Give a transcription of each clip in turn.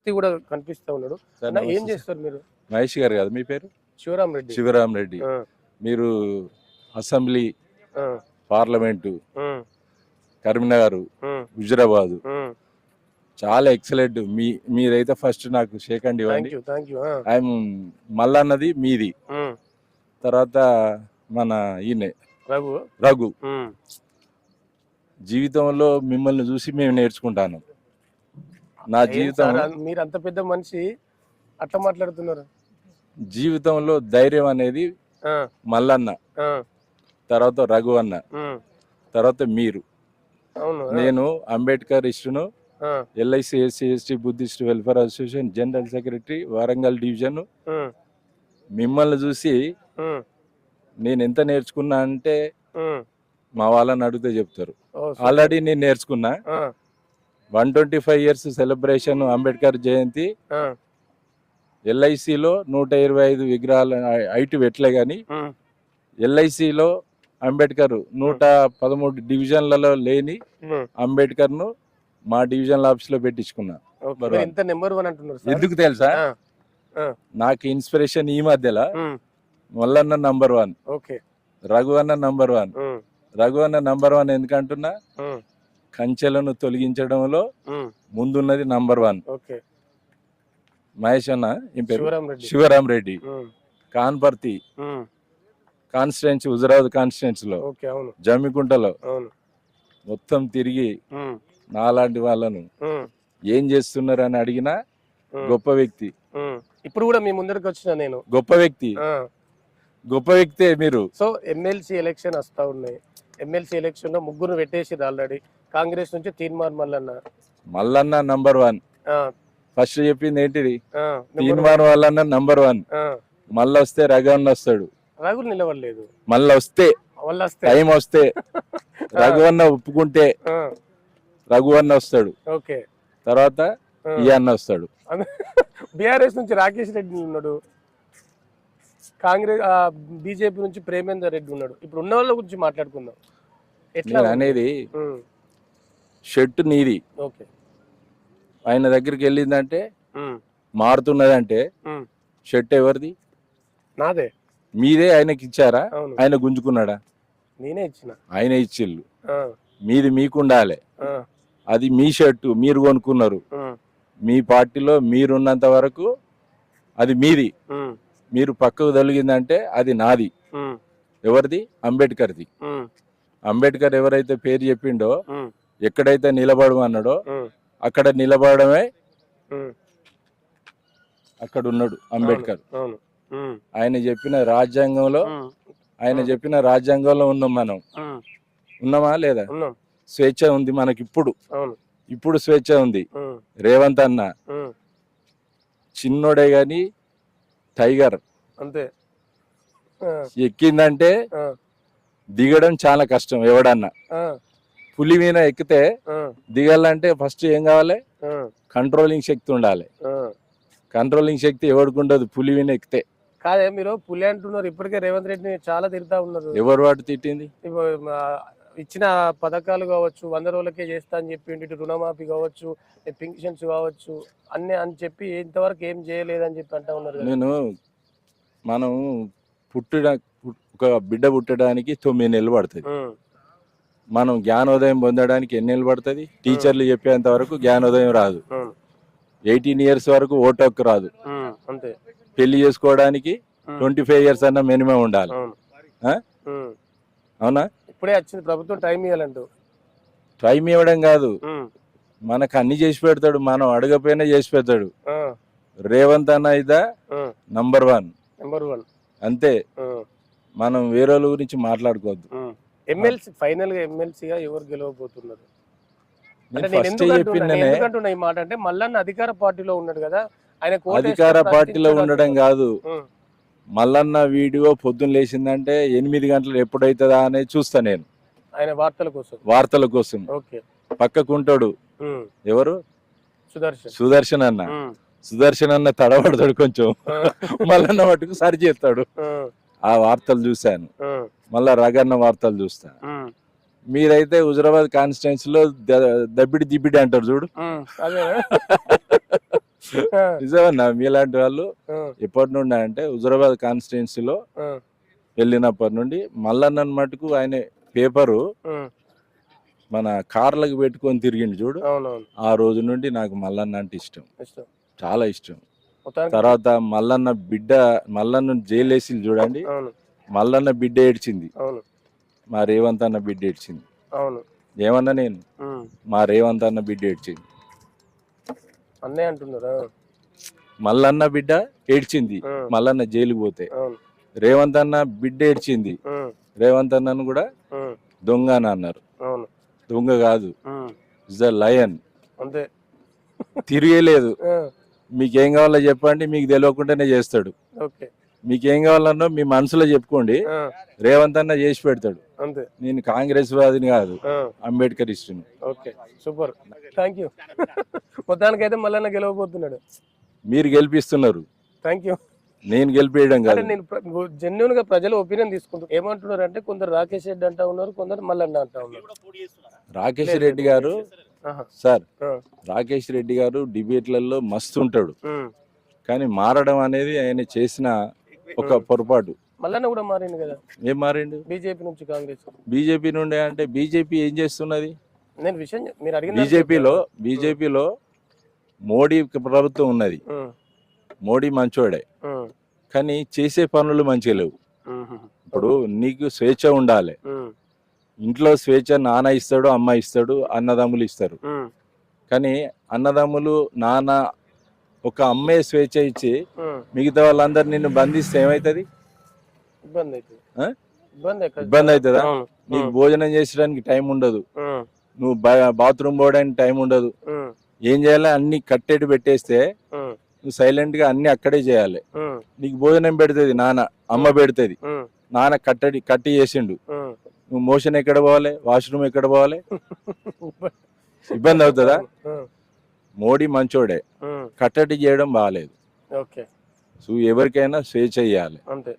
వ్యక్తి కూడా కనిపిస్తా ఉన్నాడు. అన్న, ఏం. చేస్తారు మీరు? మహేష్ గారు కదా మీ పేరు? శివరాం రెడ్డి. శివరాం రెడ్డి. ఆ, మీరు అసెంబ్లీ ఆ, పార్లమెంటు కరీంనగర్ హుజరాబాద్. చాలా ఎక్సలెంట్. మీ మీరైతే ఫస్ట్ నాకు షేక్ అండ్ థ్యాంక్ ఇవ్వండి యూ థ్యాంక్ యూ ఆ, ఐఎమ్ మల్లన్నది మీది. తర్వాత మన ఈయన రఘు. రఘు. జీవితంలో మిమ్మల్ని చూసి మేము నేర్చుకుంటాను. నా జీవితం మీరు అంత పెద్ద మనిషి అట్లా మాట్లాడుతున్నారు. జీవితంలో ధైర్యం అనేది మల్లన్న తర్వాత రఘు అన్న. తర్వాత మీరు. నేను అంబేద్కర్ ఇస్టును ఆ, LIC SC ST Buddhist welfare association general secretary Warangal division. మిమ్మల్ని చూసి నేను ఎంత నేర్చుకున్నా అంటే. మా వాళ్ళని అడిగితే చెప్తారు. ఆల్రెడీ నేను నేర్చుకున్నా. One twenty five years celebration Ambedkar Jayanti. ఎల్ఐసిలో నూట ఇరవై ఐదు విగ్రహాలు ఐటు పెట్టలే కానీ ఆ, ఎల్ఐసిలో అంబేద్కర్ నూట పదమూడు డివిజన్లలో లేని ఆ. అంబేద్కర్ను మా డివిజన్ పెట్టించుకున్నా. వన్ అంటున్నారు సార్. ఎందుకు తెలుసా? నాకు ఇన్స్పిరేషన్ ఈ మధ్యలో Mallanna number one. Okay. Raghu అన్న నంబర్ వన్. రఘు అన్న నంబర్ వన్ ఎందుకంటున్నా? కంచెలను తొలగించడంలో ముందున్నది నంబర్ వన్ మహేష్ అన్న శివరాం రెడ్డి. కాన్పర్తి. కాన్స్టిట్యున్సీ హుజరాబాద్ కాన్స్టిట్యున్సీ లో జమ్మికుంటలో. మొత్తం తిరిగి నాలాంటి వాళ్ళను ఏం చేస్తున్నారు అని అడిగినా గొప్ప వ్యక్తి. ఇప్పుడు కూడా మీ ముందరికి వచ్చిన నేను. గొప్ప వ్యక్తి. గొప్ప వ్యక్తే మీరు. సో ఎమ్మెల్సీ ఎలక్షన్ వస్తా ఉన్నాయి. ఎమ్మెల్సీ ఎలక్షన్లో ముగ్గురు పెట్టేసిరు ఆల్రెడీ కాంగ్రెస్ నుంచి Teenmaar Mallanna. Mallanna number one. First చెప్పింది ఏంటిది? తీర్మాన్ వాళ్ళన్న నంబర్ వన్. మళ్ళీ వస్తే రఘవన్న వస్తాడు. రఘులు నిలవలేదు మళ్ళీ వస్తే. టైం వస్తే. రఘువన్న ఒప్పుకుంటే రఘువన్న వస్తాడు. ఓకే. తర్వాత. ఈ అన్న వస్తాడు. బీఆర్ఎస్ నుంచి రాకేష్ రెడ్డి ఉన్నాడు. కాంగ్రెస్ బీజేపీ నుంచి ప్రేమేందర్ రెడ్డి ఉన్నాడు. ఇప్పుడు ఉన్న వాళ్ళ గురించి మాట్లాడుకుందాం. ఎట్లా అనేది షర్ట్ నీది. ఓకే. ఆయన దగ్గరికి వెళ్ళిందంటే మారుతున్నదంటే షర్ట్ ఎవరిది? నాదే. మీదే ఆయనకి ఇచ్చారా? ఆయన గుంజుకున్నాడా? నేనే ఇచ్చిన. ఆయన ఇచ్చిళ్ళు. ఆ, మీది మీకుండాలి. అది మీ షర్టు మీరు కొనుక్కున్నారు. మీ పార్టీలో మీరున్నంత వరకు అది మీది. మీరు పక్కకు తొలగిందంటే అది నాది. ఎవరిది? అంబేద్కర్ది. అంబేద్కర్ ఎవరైతే పేరు చెప్పిండో ఎక్కడైతే నిలబడమన్నాడో అక్కడ నిలబడమే అక్కడ ఉన్నాడు అంబేద్కర్. ఆయన చెప్పిన రాజ్యాంగంలో ఆయన చెప్పిన రాజ్యాంగంలో ఉన్నాం మనం. ఉన్నామా లేదా? స్వేచ్ఛ ఉంది మనకి ఇప్పుడు ఇప్పుడు స్వేచ్ఛ ఉంది. రేవంత్ అన్న. చిన్నోడే గాని టైగర్. అంతే. ఎక్కిందంటే దిగడం చాలా కష్టం ఎవడన్నా. పులి మీద ఎక్కితే దిగాలంటే ఫస్ట్ ఏం కావాలి? కంట్రోలింగ్ శక్తి ఉండాలి. కంట్రోలింగ్ శక్తి ఎవరికి ఉండదు పులి మీద ఎక్కితే. కాదే మీరు పులి అంటున్నారు ఇప్పటికే రేవంత్ రెడ్డిని చాలా తిడతా ఉన్నారు. ఎవరు వాటి తిట్టింది? ఇచ్చిన పథకాలు కావచ్చు వంద రోజులకే చేస్తా అని చెప్పి రుణమాఫీ కావచ్చు పింఛన్స్ కావచ్చు అన్ని అని చెప్పి ఇంతవరకు ఏం చేయలేదని చెప్పి అంటా ఉన్నారు. నేను మనం పుట్టడ పుట్- ఒక బిడ్డ పుట్టడానికి తొమ్మిది నెలలు పడుతుంది. మనం జ్ఞానోదయం పొందడానికి ఎన్ని నెలలు పడుతుంది? టీచర్లు చెప్పేంత వరకు జ్ఞానోదయం రాదు. ఎయిటీన్ ఇయర్స్ వరకు ఓటు హక్కు రాదు పెళ్ళి చేసుకోవడానికి ట్వంటీ ఫైవ్ ఇయర్స్ అన్న మినిమం ఉండాలి. అవును. ఇప్పుడే వచ్చింది ప్రభుత్వం టైం ఇవ్వాలంటూ టైం ఇవ్వడం కాదు. మనకు అన్ని చేసి పెడతాడు మనం అడగపోయినా చేసి పెడతాడు. రేవంత్ అన్న ఇదా? Number one. Number one. అంతే. మనం వేరే గురించి మాట్లాడుకోవద్దు. ఎమ్మెల్సీ ఫైనల్గా ఎమ్మెల్సీగా ఎవరు గెలవబోతున్నారు? అంటే నేను నేను ఫస్ట్ ఎందుకు అంటున్నా నేను చెప్పిందనే ఎందుకు అంటున్నా ఈ మాట అంటే మల్లన్న అధికార పార్టీలో ఉన్నాడు కదా ఆయన కోట అధికార వేసుకొని పార్టీలో ప్రశ్నించడానికి- ఉండడం కాదు. మల్లన్న వీడియో పొద్దున్న లేచిందంటే ఎనిమిది గంటలు ఎప్పుడైతుందా అనేది చూస్తా నేను. ఆయన వార్తల కోసం. వార్తల కోసం. ఓకే. పక్కకుంటాడు ఉమ్, ఎవరు? సుదర్శన్. సుదర్శన్ అన్న. సుదర్శన్ అన్న తడబడతాడు కొంచెం. మల్లన్న మటుకు సరి చేస్తాడు. ఆ, వార్తలు చూశాను. మళ్ళా రగన్న వార్తలు చూస్తా. మీరైతే హుజరాబాద్ కాన్స్టిట్యున్సీలో దబ్బిడి దిబ్బిడి అంటారు చూడు. నిజమన్నా మీలాంటి వాళ్ళు ఎప్పటి నుండి అంటే హుజరాబాద్ కాన్స్టిట్యున్సీలో వెళ్ళినప్పటి నుండి మల్లన్న మటుకు ఆయన పేపరు మన కార్లకు పెట్టుకొని తిరిగిండు చూడు. ఆ రోజు నుండి నాకు మల్లన్న అంటే ఇష్టం. చాలా ఇష్టం. తర్వాత మల్లన్న బిడ్డ మల్లన్న జైలేసి చూడండి. అవును. మల్లన్న బిడ్డ ఏడ్చింది. అవును. మా రేవంత్ అన్న బిడ్డ ఏడ్చింది. అవును. ఏమన్నా నేను? మా రేవంత్ అన్న బిడ్డ ఏడ్చింది. అన్నే అంటున్నారా? మల్లన్న బిడ్డ ఏడ్చింది. మల్లన్న జైలుకి పోతే. రేవంత్ అన్న బిడ్డ ఏడ్చింది. రేవంత్ అన్నను కూడా దొంగ అని అన్నారు. దొంగ కాదు. Is the lion. అంతే. తిరిగేలేదు. మీకు ఏం కావాలో చెప్పండి మీకు తెలియకుండానే చేస్తాడు. ఓకే. మీకు కావాలన్నో మీ మనసులో చెప్పుకోండి. రేవంత్ అన్న చేసి పెడతాడు. అంతే. నేను కాంగ్రెస్ వాదిని కాదు అంబేద్కర్ ఇష్టం ఓకే సూపర్. థ్యాంక్ యూ మొత్తానికైతే మళ్ళీ గెలవబోతున్నాడు. మీరు గెలిపిస్తున్నారు. థ్యాంక్ యూ నేను గెలిపేయడం అంటే కాదు నేను జెన్యున్గా ప్రజల ఒపీనియన్ తీసుకుంటారు ఏమంటున్నారు అంటే కొందరు రాకేష్ రెడ్డి అంటా ఉన్నారు కొందరు మల్లన్న అంటా ఉన్నారు. రాకేష్ రెడ్డి గారు సార్ రాకేష్ రెడ్డి గారు డిబేట్లలో మస్తు ఉంటాడు. కానీ మారడం అనేది ఆయన చేసిన ఒక పొరపాటు. మల్లన్న కూడా మారింది కదా. ఏం మారిండు? బీజేపీ నుంచి కాంగ్రెస్. బీజేపీ నుండి అంటే బీజేపీ ఏం చేస్తున్నది? నేను విషయం మీరు అడిగిన బీజేపీలో బీజేపీలో మోడీ ప్రభుత్వం ఉన్నది. మోడీ మంచోడే. కానీ చేసే పనులు మంచిగా లేవు. ఇప్పుడు నీకు స్వేచ్ఛ ఉండాలి. ఇంట్లో స్వేచ్ఛ నాన్న ఇస్తాడు అమ్మ ఇస్తాడు అన్నదమ్ములు ఇస్తారు. కానీ అన్నదమ్ములు నాన్న ఒక అమ్మే స్వేచ్ఛ ఇచ్చి. మిగతా వాళ్ళందరూ నిన్ను బంధిస్తే ఏమవుతుంది ఇబ్బంది అవుతుంది? ఇబ్బంది అవుతుందా నీకు భోజనం చేసడానికి టైం ఉండదు. నువ్వు బాత్రూమ్ పోవడానికి టైం ఉండదు. ఏం చేయాలి? అన్ని కట్టేటి పెట్టేస్తే నువ్వు సైలెంట్గా అన్ని అక్కడే చేయాలి. నీకు భోజనం పెడుతుంది నాన్న అమ్మ పెడుతుంది. నాన్న కట్టడి కట్టి చేసిండు. నువ్వు మోషన్ ఎక్కడ పోవాలి? వాష్రూమ్ ఎక్కడ పోవాలి? ఇబ్బంది అవుతుందా? మోడీ మంచోడే. కట్టడి చేయడం బాగాలేదు ఓకే. సో ఎవరికైనా స్వేచ్ఛ ఇవ్వాలి అంతే.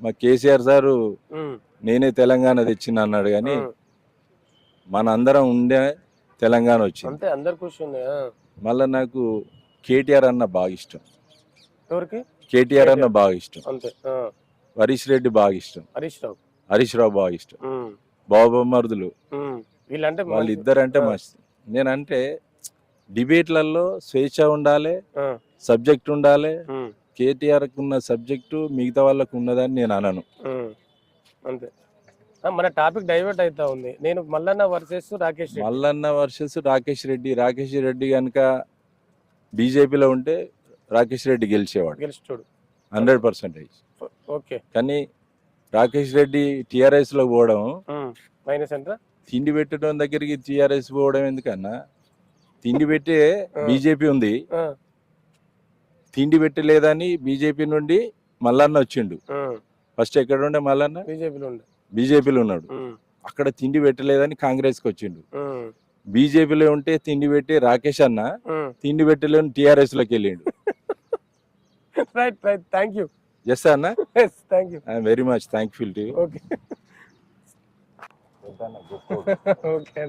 మా కేసీఆర్ సారు నేనే తెలంగాణ తెచ్చిన అన్నాడు కానీ మన అందరం ఉండే తెలంగాణ వచ్చింది. మళ్ళీ నాకు కేటీఆర్ అన్న బాగా ఇష్టం. కేటీఆర్ అన్న బాగా ఇష్టం. హరీష్ రెడ్డి బాగా ఇష్టం. హరీష్ రావు. హరీష్ రావు బాగా ఇష్టం. బాబు మరుదులు ఉమ్. వీళ్ళంటే వాళ్ళు మంచి- ఇద్దరంటే ఆ, మస్తు. నేనంటే డిబేట్లలో స్వేచ్ఛ ఉండాలి సబ్జెక్ట్ ఉండాలి కేటీఆర్ ఉన్న సబ్జెక్టు మిగతా వాళ్ళకు ఉన్నదని నేను అనను. అంతే. మన టాపిక్ డైవర్ట్ అవుతా ఉంది. నేను మల్లన్న వర్సెస్ రాకేష్ రెడ్డి. మల్లన్న వర్సెస్ రాకేష్ రెడ్డి. రాకేష్ రెడ్డి కనుక బీజేపీలో ఉంటే రాకేష్ రెడ్డి గెలిచేవాడు. గెలిచాడు. Hundred percentage. ఓకే. కానీ రాకేష్ రెడ్డి టీఆర్ఎస్లో పోవడం మైనస్ ఎంత? తిండి పెట్టడం దగ్గరికి టీఆర్ఎస్ పోవడం ఎందుకన్నా? తిండి పెట్టే బీజేపీ ఉంది. తిండి పెట్టలేదని బీజేపీ నుండి మల్లన్న వచ్చిండు. ఫస్ట్ ఎక్కడ ఉండే మల్లన్న? బీజేపీలో ఉండే. బీజేపీలో ఉన్నాడు. అక్కడ తిండి పెట్టలేదని కాంగ్రెస్కి వచ్చిండు. ఉమ్, బీజేపీలో ఉంటే తిండి పెట్టి రాకేష్ అన్న. తిండి పెట్టలేని టీఆర్ఎస్లోకి వెళ్ళిండు. Right right. Thank you yes అన్న? Thank you I'm very much thankful to okay okay